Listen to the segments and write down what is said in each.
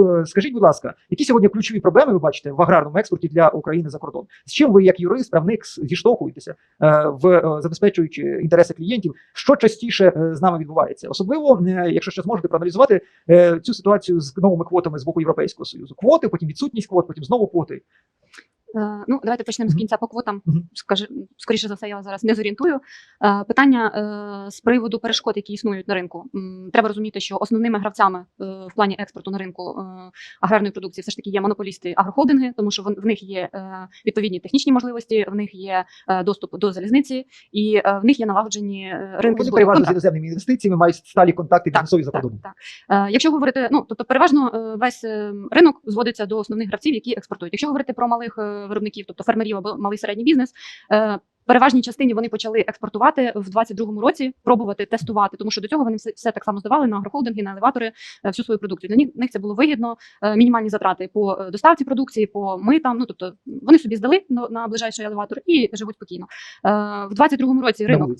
Е, Скажіть, будь ласка, які сьогодні ключові проблеми ви бачите в аграрному експорті для України за кордон? З чим ви, як юрист, правник, зіштовхуєтеся е, в е, забезпечуючи інтереси клієнтів? Що частіше з нами відбувається? Особливо, якщо ще зможете проаналізувати цю ситуацію з новими квотами з боку Європейського союзу. Квоти, потім відсутність квот, потім знову квоти. Е, Ну, давайте почнемо з кінця по квотам. Скажи, скоріше за все, я зараз не зорієнтую. Е, Питання е, з приводу перешкод, які існують на ринку. Треба розуміти, що основними гравцями в плані експорту на ринку аграрної продукції все ж таки є монополісти агрохолдинги, тому що в них є відповідні технічні можливості, в них є доступ до залізниці, і в них є налагоджені е, ринки Вони переважно з іноземними інвестиціями мають сталі контакти Так, бізнесові за Так, кордоном. так. Е, якщо говорити, ну тобто переважно весь е, ринок зводиться до основних гравців, які експортують. Якщо говорити про малих виробників, тобто фермерів або малий середній бізнес. Е, Переважній частині вони почали експортувати в 22-му році, пробувати тестувати, тому що до цього вони все, все так само здавали на агрохолдинги, на елеватори е, всю свою продукцію. Для них, них це було вигідно, е, мінімальні затрати по доставці продукції, по митам. Ну тобто вони собі здали на, ближайший елеватор і живуть спокійно. В 22-му році ринок.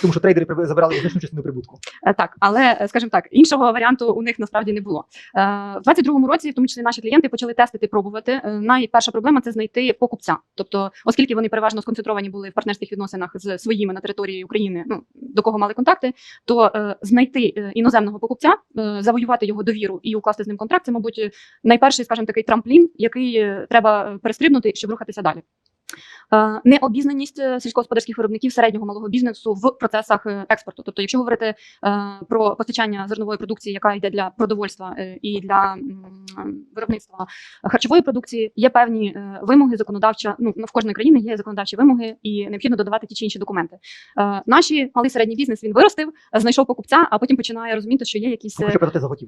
Тому що трейдери забирали значну частину прибутку. Е, Так, але е, скажімо так, іншого варіанту у них насправді не було. Е, В 22-му році, в тому числі наші клієнти, почали тестити, пробувати. Найперша проблема це знайти покупця. Тобто, оскільки вони переважно сконцентровані були в партнерських відносинах з своїми на території України, ну до кого мали контакти, то знайти іноземного покупця, завоювати його довіру і укласти з ним контракт, це, мабуть, найперший, скажімо, такий трамплін, який треба перестрибнути, щоб рухатися далі. Е, Необізнаність е, сільськогосподарських виробників середнього малого бізнесу в процесах е, експорту. Тобто, якщо говорити про постачання зернової продукції, яка йде для продовольства і для виробництва харчової продукції, є певні вимоги законодавча. Ну в кожної країни є законодавчі вимоги, і необхідно додавати ті чи інші документи. Наші малий середній бізнес він виростив, знайшов покупця, а потім починає розуміти, що є якісь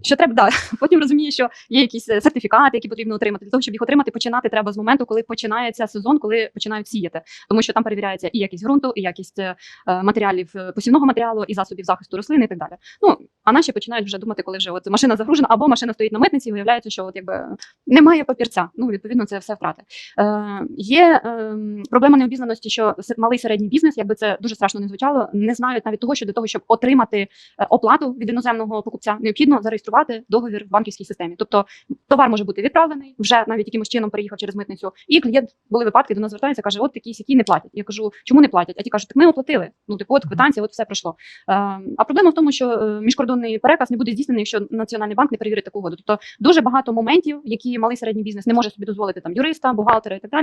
що треба да. Потім розуміє, що є якісь сертифікати, які потрібно отримати. Для того, щоб їх отримати, починати треба з моменту, коли починається сезон, коли починають сіяти, тому що там перевіряється і якість ґрунту, і якість е, матеріалів е, посівного матеріалу, і засобів захисту рослин, і так далі. Ну а наші починають вже думати, коли вже от машина загружена, або машина стоїть на митниці, і виявляється, що от якби немає папірця. Ну відповідно, це все втрати. Е, є е, проблема необізнаності, що малий середній бізнес, якби це дуже страшно не звучало, не знають навіть того, що для того, щоб отримати е, оплату від іноземного покупця, необхідно зареєструвати договір в банківській системі. Тобто товар може бути відправлений, вже навіть якимось чином переїхав через митницю. І клієнт були випадки, до нас звертається, каже: от такі сякі не платять. Я кажу, чому не платять? А ті кажуть, так ми оплатили. Ну, типу, от квитанція, от все пройшло. Е, а проблема в тому, що е, міжкордонний переказ не буде здійснений, якщо національний банк не перевірить таку угоду. Тобто дуже багато моментів, які малий середній бізнес не може собі дозволити там юриста, бухгалтера і так далі.